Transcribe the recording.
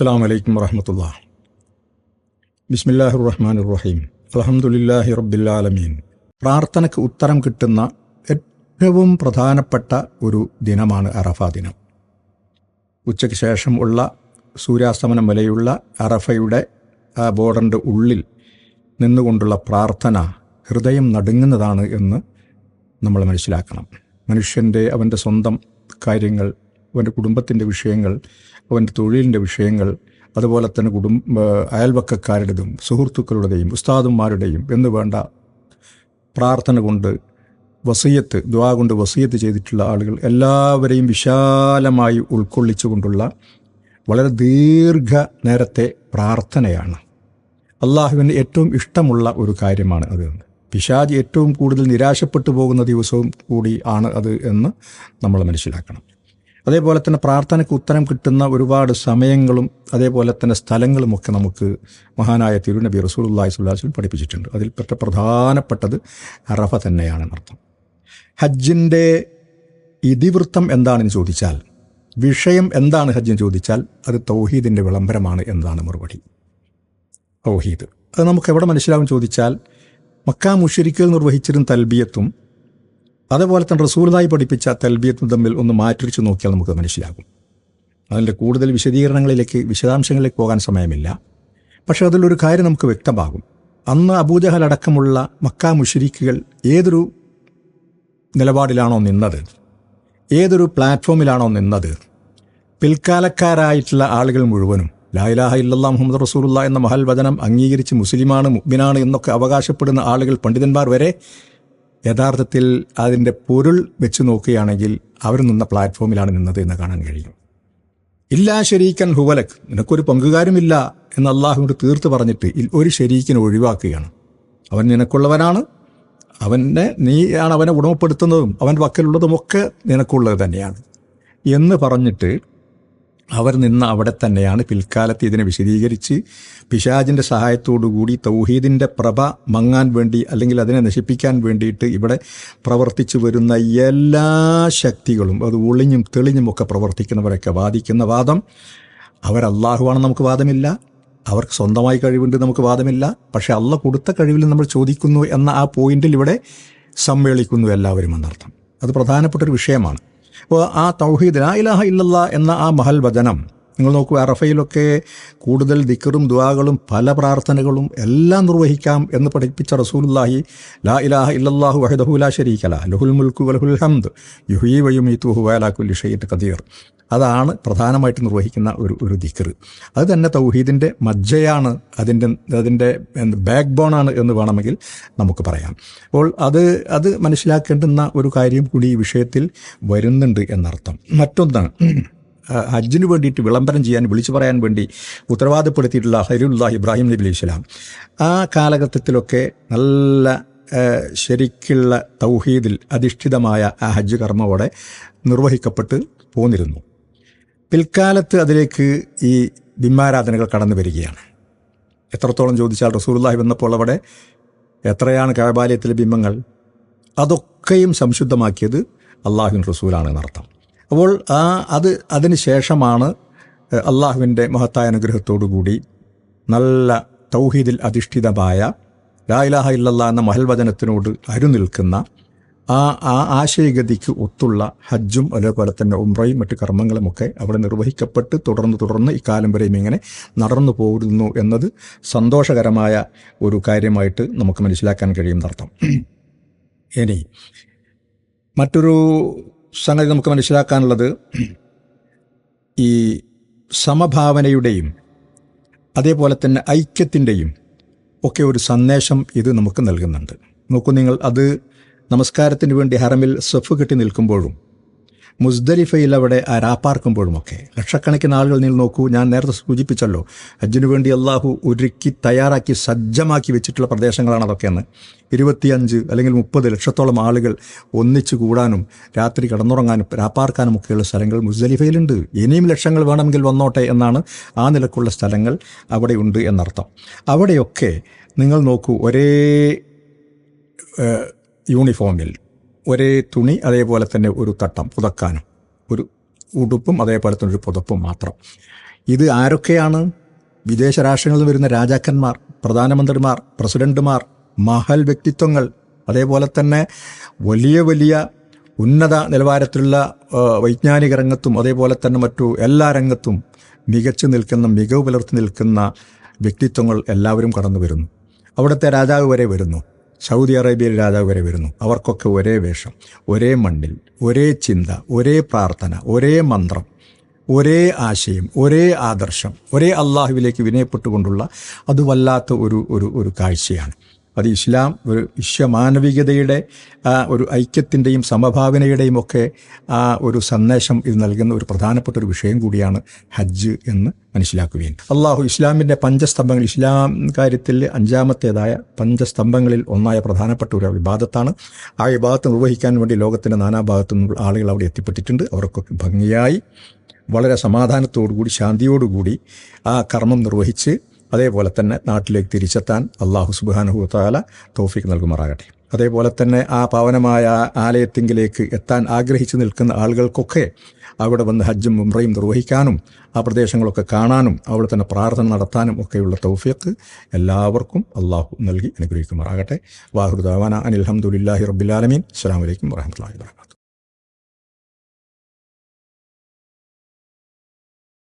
അസ്സാം വലൈക്കും വറഹമത്തുള്ള ബിസ്മില്ലാഹു റഹ്മാൻ റഹീം അലഹമുല്ലാഹി റബ്ബില്ലാലമീൻ പ്രാർത്ഥനയ്ക്ക് ഉത്തരം കിട്ടുന്ന ഏറ്റവും പ്രധാനപ്പെട്ട ഒരു ദിനമാണ് അറഫ ദിനം. ഉച്ചയ്ക്ക് ശേഷം ഉള്ള സൂര്യാസ്തമനം വരെയുള്ള അറഫയുടെ ആ ബോർഡറിന്റെ ഉള്ളിൽ നിന്നുകൊണ്ടുള്ള പ്രാർത്ഥന ഹൃദയം നടുങ്ങുന്നതാണ് എന്ന് നമ്മൾ മനസ്സിലാക്കണം. മനുഷ്യന്റെ അവന്റെ സ്വന്തം കാര്യങ്ങൾ അവന്റെ കുടുംബത്തിന്റെ വിഷയങ്ങൾ അവന്റെ തൊഴിലിന്റെ വിഷയങ്ങൾ അതുപോലെ തന്നെ കുടുംബ അയൽവക്കക്കാരുടേതും സുഹൃത്തുക്കളുടെയും ഉസ്താദന്മാരുടെയും എന്ന് വേണ്ട പ്രാർത്ഥന കൊണ്ട് വസീയത്ത് ദ്വാ കൊണ്ട് വസീയത്ത് ചെയ്തിട്ടുള്ള ആളുകൾ എല്ലാവരെയും വിശാലമായി ഉൾക്കൊള്ളിച്ചുകൊണ്ടുള്ള വളരെ ദീർഘ നേരത്തെ പ്രാർത്ഥനയാണ്. അള്ളാഹുവിന് ഏറ്റവും ഇഷ്ടമുള്ള ഒരു കാര്യമാണ് അത്. പിശാജ് ഏറ്റവും കൂടുതൽ നിരാശപ്പെട്ടു പോകുന്ന ദിവസവും കൂടി ആണ് അത് എന്ന് നമ്മൾ മനസ്സിലാക്കണം. അതേപോലെ തന്നെ പ്രാർത്ഥനയ്ക്ക് ഉത്തരം കിട്ടുന്ന ഒരുപാട് സമയങ്ങളും അതേപോലെ തന്നെ സ്ഥലങ്ങളുമൊക്കെ നമുക്ക് മഹാനായ തിരുനബി റസൂലുള്ളാഹി സ്വല്ലാസ്ലും പഠിപ്പിച്ചിട്ടുണ്ട്. അതിൽപ്പെട്ട പ്രധാനപ്പെട്ടത് അറഫ തന്നെയാണെന്നർത്ഥം ഹജ്ജിന്റെ ഇതിവൃത്തം എന്താണെന്ന് ചോദിച്ചാൽ വിഷയം എന്താണ് ഹജ്ജെന്ന് ചോദിച്ചാൽ അത് തൗഹീദിന്റെ വിളംബരമാണ് എന്നാണ് മറുപടി. തൗഹീദ്. അത് നമുക്ക് എവിടെ മനസ്സിലാവും ചോദിച്ചാൽ മക്കാ മുഷിരിക്കൽ നിർവഹിച്ചിരുന്ന തൽബിയത്തും അതേപോലെ തന്നെ റസൂലായി പഠിപ്പിച്ച തൽബിയത്തും തമ്മിൽ ഒന്ന് മാറ്റിരിച്ച് നോക്കിയാൽ നമുക്ക് മനസ്സിലാകും. അതിന്റെ കൂടുതൽ വിശദീകരണങ്ങളിലേക്ക് വിശദാംശങ്ങളിലേക്ക് പോകാൻ സമയമില്ല. പക്ഷേ അതിലൊരു കാര്യം നമുക്ക് വ്യക്തമാകും. അന്ന് അബൂജഹൽ അടക്കമുള്ള മക്ക മുഷരിക്കുകൾ ഏതൊരു നിലപാടിലാണോ നിന്നത്? ഏതൊരു പ്ലാറ്റ്ഫോമിലാണോ നിന്നത്? പിൽക്കാലക്കാരായിട്ടുള്ള ആളുകൾ മുഴുവനും ലായിലാഹ ഇല്ലാ മുഹമ്മദ് റസൂലുള്ള എന്ന മഹൽ വചനം അംഗീകരിച്ച് മുസ്ലിമാണ് മുഗ്മിനാണ് എന്നൊക്കെ അവകാശപ്പെടുന്ന ആളുകൾ പണ്ഡിതന്മാർ വരെ യഥാർത്ഥത്തിൽ അതിന്റെ പൊരുൾ വെച്ച് നോക്കുകയാണെങ്കിൽ അവർ നിന്ന പ്ലാറ്റ്ഫോമിലാണ് നിന്നത് എന്ന് കാണാൻ കഴിയും. ഇല്ലാ ശരീക്കൻ ഹുവലക് നിനക്കൊരു പങ്കുകാരുമില്ല എന്ന് അള്ളാഹുവിനോട് തീർത്ത് പറഞ്ഞിട്ട് ഒരു ശരീക്കിനെ ഒഴിവാക്കുകയാണ്. അവൻ നിനക്കുള്ളവനാണ്. അവനെ നീയാണ് അവനെ ഉടമപ്പെടുത്തുന്നതും അവന്റെ പക്കലുള്ളതുമൊക്കെ നിനക്കുള്ളത് തന്നെയാണ് എന്ന് പറഞ്ഞിട്ട് അവർ നിന്ന് അവിടെ തന്നെയാണ് പിൽക്കാലത്ത് ഇതിനെ വിശദീകരിച്ച് പിശാജിന്റെ സഹായത്തോടുകൂടി തൗഹീദിന്റെ പ്രഭ മങ്ങാൻ വേണ്ടി അല്ലെങ്കിൽ അതിനെ നശിപ്പിക്കാൻ വേണ്ടിയിട്ട് ഇവിടെ പ്രവർത്തിച്ചു വരുന്ന എല്ലാ ശക്തികളും അത് ഒളിഞ്ഞും തെളിഞ്ഞും ഒക്കെ പ്രവർത്തിക്കുന്നവരൊക്കെ വാദിക്കുന്ന വാദം അവരല്ലാഹുവാണെന്ന് നമുക്ക് വാദമില്ല അവർക്ക് സ്വന്തമായി കഴിവുണ്ട് നമുക്ക് വാദമില്ല പക്ഷേ അള്ള കൊടുത്ത കഴിവിൽ നമ്മൾ ചോദിക്കുന്നു എന്ന ആ പോയിന്റിൽ ഇവിടെ സമ്മേളിക്കുന്നു എല്ലാവരും എന്നർത്ഥം. അത് പ്രധാനപ്പെട്ട ഒരു വിഷയമാണ്. ആ തൗഹീദ് ലാ ഇലാഹ ഇല്ലല്ല എന്ന ആ മഹൽ വചനം നിങ്ങൾ നോക്കൂ അറഫയിലൊക്കെ കൂടുതൽ ദിക്കറും ദുവാകളും പല പ്രാർത്ഥനകളും എല്ലാം നിർവഹിക്കാം എന്ന് പഠിപ്പിച്ച റസൂലുല്ലാഹി ലാ ഇലാഹ ഇല്ലാഹു വഹദഹുലാ ലാ ശരീകല ലഹുൽ മുൽക്കു വലഹുൽ ഹംദ് യുഹീ വയുമീത്തുഹു വലാക്കുല്ലി ഷെയ്റ്റ് കദീർ അതാണ് പ്രധാനമായിട്ട് നിർവഹിക്കുന്ന ഒരു ഒരു ദിക്കർ. അത് തന്നെ തൗഹീദിന്റെ മജ്ജയാണ് അതിന്റെ അതിന്റെ ബാക്ക് ബോണാണ് എന്ന് വേണമെങ്കിൽ നമുക്ക് പറയാം. അപ്പോൾ അത് അത് മനസ്സിലാക്കേണ്ടുന്ന ഒരു കാര്യം കൂടി ഈ വിഷയത്തിൽ വരുന്നുണ്ട് എന്നർത്ഥം. മറ്റൊന്നാണ് ഹജ്ജിന് വേണ്ടിയിട്ട് വിളംബരം ചെയ്യാൻ വിളിച്ചു പറയാൻ വേണ്ടി ഉത്തരവാദപ്പെടുത്തിയിട്ടുള്ള ഹൈരുല്ലാഹ് ഇബ്രാഹിം നബി അലൈഹി സ്വലാം. ആ കാലഘട്ടത്തിലൊക്കെ നല്ല ശരിക്കുള്ള തൗഹീദിൽ അധിഷ്ഠിതമായ ആ ഹജ്ജ് കർമ്മവോടെ നിർവഹിക്കപ്പെട്ട് പോന്നിരുന്നു. പിൽക്കാലത്ത് അതിലേക്ക് ഈ ബിംബാരാധനകൾ കടന്നു വരികയാണ്. എത്രത്തോളം ചോദിച്ചാൽ റസൂലുള്ളാഹി വന്നപ്പോൾ അവിടെ എത്രയാണ് കഴബാലയത്തിലെ ബിംബങ്ങൾ? അതൊക്കെയും സംശുദ്ധമാക്കിയത് അള്ളാഹുൻ റസൂലാണ് എന്നർത്ഥം. അപ്പോൾ ആ അത് അതിന് ശേഷമാണ് അള്ളാഹുവിന്റെ മഹത്തായ അനുഗ്രഹത്തോടുകൂടി നല്ല തൗഹീദിൽ അധിഷ്ഠിതമായ ലാ ഇലാഹ ഇല്ലല്ലാ എന്ന മഹൽവചനത്തിനോട് അരുനിൽക്കുന്ന ആ ആ ആശയഗതിക്ക് ഒത്തുള്ള ഹജ്ജും അതേപോലെ തന്നെ ഉംറയും മറ്റു കർമ്മങ്ങളുമൊക്കെ അവിടെ നിർവഹിക്കപ്പെട്ട് തുടർന്ന് തുടർന്ന് ഇക്കാലം വരെയും ഇങ്ങനെ നടന്നു പോകുന്നു എന്നത് സന്തോഷകരമായ ഒരു കാര്യമായിട്ട് നമുക്ക് മനസ്സിലാക്കാൻ കഴിയുന്നർത്ഥം ഇനി മറ്റൊരു സംഗതി നമുക്ക് മനസ്സിലാക്കാനുള്ളത് ഈ സമഭാവനയുടെയും അതേപോലെ തന്നെ ഐക്യത്തിന്റെയും ഒക്കെ ഒരു സന്ദേശം ഇത് നമുക്ക് നൽകുന്നുണ്ട്. നോക്കൂ നിങ്ങൾ അത് നമസ്കാരത്തിന് വേണ്ടി ഹറമിൽ സഫ് കെട്ടി നിൽക്കുമ്പോഴും മുസ്ദലിഫയിൽ അവിടെ രാപ്പാർക്കുമ്പോഴുമൊക്കെ. ലക്ഷക്കണക്കിന് ആളുകൾ നിങ്ങൾ നോക്കൂ ഞാൻ നേരത്തെ സൂചിപ്പിച്ചല്ലോ ഹജ്ജിനു വേണ്ടി അള്ളാഹു ഒരുക്കി തയ്യാറാക്കി സജ്ജമാക്കി വെച്ചിട്ടുള്ള പ്രദേശങ്ങളാണ് അതൊക്കെയെന്ന്. ഇരുപത്തിയഞ്ച് അല്ലെങ്കിൽ മുപ്പത് ലക്ഷത്തോളം ആളുകൾ ഒന്നിച്ചു കൂടാനും രാത്രി കിടന്നുറങ്ങാനും രാപ്പാർക്കാനും ഒക്കെയുള്ള സ്ഥലങ്ങൾ മുസ്ദലിഫയിലുണ്ട്. ഇനിയും ലക്ഷങ്ങൾ വേണമെങ്കിൽ വന്നോട്ടെ എന്നാണ് ആ നിലക്കുള്ള സ്ഥലങ്ങൾ അവിടെ ഉണ്ട് എന്നർത്ഥം. അവിടെയൊക്കെ നിങ്ങൾ നോക്കൂ ഒരേ യൂണിഫോമിൽ ഒരേ തുണി അതേപോലെ തന്നെ ഒരു തട്ടം പുതക്കാനും ഒരു ഉടുപ്പും അതേപോലെ തന്നെ ഒരു പുതപ്പും മാത്രം. ഇത് ആരൊക്കെയാണ്? വിദേശ രാഷ്ട്രങ്ങളിൽ വരുന്ന രാജാക്കന്മാർ പ്രധാനമന്ത്രിമാർ പ്രസിഡന്റുമാർ മഹൽ വ്യക്തിത്വങ്ങൾ അതേപോലെ തന്നെ വലിയ വലിയ ഉന്നത നിലവാരത്തിലുള്ള വൈജ്ഞാനിക രംഗത്തും അതേപോലെ തന്നെ മറ്റു എല്ലാ രംഗത്തും മികച്ചു നിൽക്കുന്ന മികവ് പുലർത്തി നിൽക്കുന്ന വ്യക്തിത്വങ്ങൾ എല്ലാവരും കടന്നു വരുന്നു അവിടുത്തെ രാജാവ് വരെ വരുന്നു. സൗദി അറേബ്യയിലെ രാജാവ് വരെ വരുന്നു. അവർക്കൊക്കെ ഒരേ വേഷം ഒരേ മണ്ണിൽ ഒരേ ചിന്ത ഒരേ പ്രാർത്ഥന ഒരേ മന്ത്രം ഒരേ ആശയം ഒരേ ആദർശം ഒരേ അള്ളാഹുവിലേക്ക് വിനയപ്പെട്ടുകൊണ്ടുള്ള അത് വല്ലാത്ത ഒരു ഒരു ഒരു കാഴ്ചയാണ്. അത് ഇസ്ലാം ഒരു വിശ്വമാനവികതയുടെ ആ ഒരു ഐക്യത്തിന്റെയും സമഭാവനയുടെയും ഒക്കെ ആ ഒരു സന്ദേശം ഇത് നൽകുന്ന ഒരു പ്രധാനപ്പെട്ട ഒരു വിഷയം കൂടിയാണ് ഹജ്ജ് എന്ന് മനസ്സിലാക്കുകയും. അള്ളാഹു ഇസ്ലാമിന്റെ പഞ്ചസ്തംഭങ്ങൾ ഇസ്ലാം കാര്യത്തിൽ അഞ്ചാമത്തേതായ പഞ്ചസ്തംഭങ്ങളിൽ ഒന്നായ പ്രധാനപ്പെട്ട ഒരു വിവാദത്താണ്. ആ വിവാദത്ത് നിർവഹിക്കാൻ വേണ്ടി ലോകത്തിന്റെ നാനാഭാഗത്തു നിന്നുള്ള ആളുകൾ അവിടെ എത്തിപ്പെട്ടിട്ടുണ്ട്. അവർക്കൊക്കെ ഭംഗിയായി വളരെ സമാധാനത്തോടുകൂടി ശാന്തിയോടുകൂടി ആ കർമ്മം നിർവഹിച്ച് അതേപോലെ തന്നെ നാട്ടിലേക്ക് തിരിച്ചെത്താൻ അള്ളാഹു സുബാനുഹുത്താല തോഫിക്ക് നൽകുമാറാകട്ടെ. അതേപോലെ തന്നെ ആ പാവനമായ ആലയത്തിങ്കിലേക്ക് എത്താൻ ആഗ്രഹിച്ചു നിൽക്കുന്ന ആളുകൾക്കൊക്കെ അവിടെ വന്ന് ഹജ്ജും ഉംറയും നിർവഹിക്കാനും ആ പ്രദേശങ്ങളൊക്കെ കാണാനും അവിടെ തന്നെ പ്രാർത്ഥന നടത്താനും ഒക്കെയുള്ള തൗഫീഖ് എല്ലാവർക്കും അള്ളാഹു നൽകി അനുഗ്രഹിക്കുമാറാകട്ടെ. വാഹുദാവാന അനിൽഹമുല്ലാഹി റബ്ബിലാലമീൻ അസ്സാം വലൈക്കും വാഹമത്തല്ലാ വാത്തു